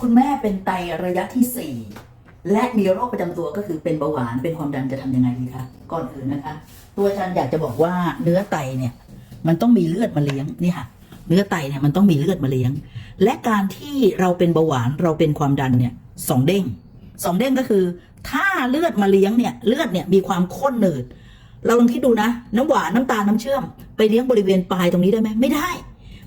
คุณแม่เป็นไตระยะที่สี่และมีโรคประจำตัวก็คือเป็นเบาหวานเป็นความดันจะทำยังไงดีคะก่อนอื่นนะคะ ตัวอาจารย์อยากจะบอกว่าเนื้อไตเนี่ยมันต้องมีเลือดมาเลี้ยงนี่ค่ะเนื้อไตเนี่ยมันต้องมีเลือดมาเลี้ยง และการที่เราเป็นเบาหวานเราเป็นความดันเนี่ยสองเด้งสองเด้งก็คือ ถ้าเลือดมาเลี้ยงเนี่ยเลือดเนี่ยมีความข้นหนืด เราลองคิดดูนะ น้ำหวานน้ำตาลน้ำเชื่อม ไปเลี้ยงบริเวณปลายตรงนี้ได้ไหมไม่ได้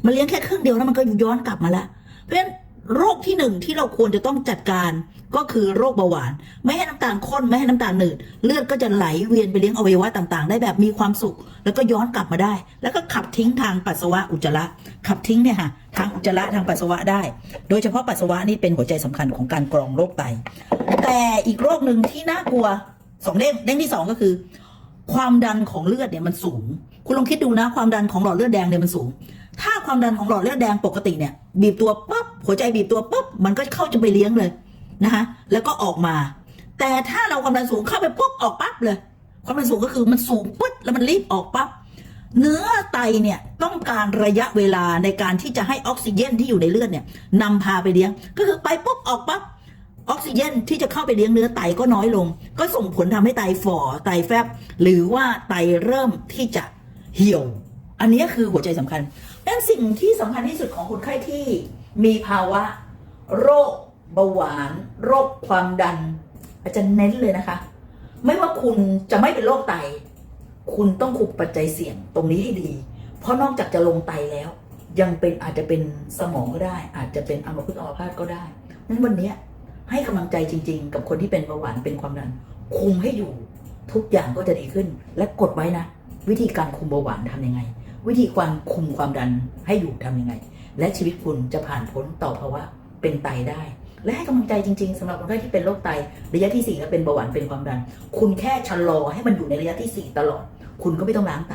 มันเลี้ยงแค่ครึ่งเดียวแล้วมันก็ย้อนกลับมาละเพราะฉะนั้น โรคที่หนึ่งที่เราควรจะต้องจัดการก็คือโรคเบาหวาน ไม่ให้น้ำตาลข้นไม่ให้น้ำตาลหนืด เลือดก็จะไหลเวียนไปเลี้ยงอวัยวะต่างๆ ได้แบบมีความสุข แล้วก็ย้อนกลับมาได้ แล้วก็ขับทิ้งทางปัสสาวะอุจจาระขับทิ้งเนี่ยค่ะทางอุจจาระทางปัสสาวะได้ โดยเฉพาะปัสสาวะนี่เป็นหัวใจสำคัญของการกรองโรคไต แต่อีกโรคหนึ่งที่น่ากลัวสองเด้งเด้งที่สองก็คือ ความดันของเลือดเนี่ยมันสูง คุณลองคิดดูนะ ความดันของหลอดเลือดแดงเนี่ยมันสูง ความดันของหลอดเลือดแดงปกติเนี่ยบีบตัวปุ๊บหัวใจบีบตัวปุ๊บมันก็เข้าจะไปเลี้ยงเลยนะคะแล้วก็ออกมา แต่ถ้าเราความดันสูงเข้าไปปุ๊บออกปั๊บเลย ความดันสูงก็คือมันสูงปุ๊บแล้วมันรีบออกปั๊บเนื้อไตเนี่ยต้องการระยะเวลาในการที่จะให้ออกซิเจนที่อยู่ในเลือดเนี่ยนำพาไปเลี้ยง ก็คือไปปุ๊บออกปั๊บออกซิเจนที่จะเข้าไปเลี้ยงเนื้อไตก็น้อยลง ก็ส่งผลทำให้ไตฝ่อไตแฟบหรือว่าไตเริ่มที่จะเหี่ยว อันนี้คือหัวใจสำคัญ ดังนั้นสิ่งที่สำคัญที่สุดของคนไข้ที่มีภาวะ โรคเบาหวาน โรคความดัน อาจารย์เน้นเลยนะคะ ไม่ว่าคุณจะไม่เป็นโรคไต คุณต้องคุมปัจจัยเสี่ยงตรงนี้ให้ดี เพราะนอกจากจะลงไตแล้ว ยังเป็นอาจจะเป็นสมองก็ได้ อาจจะเป็นอัมพฤกษ์อัมพาตก็ได้นั้นวันนี้ให้กำลังใจจริง ๆ กับคนที่เป็นเบาหวานเป็นความดัน คุมให้อยู่ทุกอย่างก็จะดีขึ้น และกดไว้นะ วิธีการคุมเบาหวานทำยังไง วิธีการคุมความดันให้อยู่ทำยังไง และชีวิตคุณจะผ่านพ้นต่อภาวะเป็นไตได้ และให้กำลังใจจริง ๆสำหรับคนไข้ที่เป็นโรคไตระยะที่สี่และเป็นเบาหวานเป็นความดัน คุณแค่ชะลอให้มันอยู่ในระยะที่สี่ตลอด คุณก็ไม่ต้องล้างไต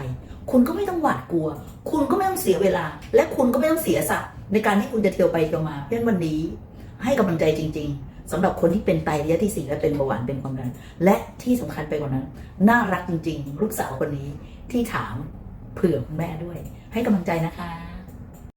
คุณก็ไม่ต้องหวาดกลัว คุณก็ไม่ต้องเสียเวลา และคุณก็ไม่ต้องเสียสัตว์ในการที่คุณจะเที่ยวไปเที่ยวมาเพราะฉะนั้นวันนี้ ให้กำลังใจจริง ๆสำหรับคนที่เป็นไตระยะที่สี่และเป็นเบาหวานเป็นความดันและที่สำคัญไปกว่านั้น น่ารักจริง ๆ ลูกสาวคนนี้ที่ถาม เผื่อคุณแม่ด้วย ให้กำลังใจนะคะ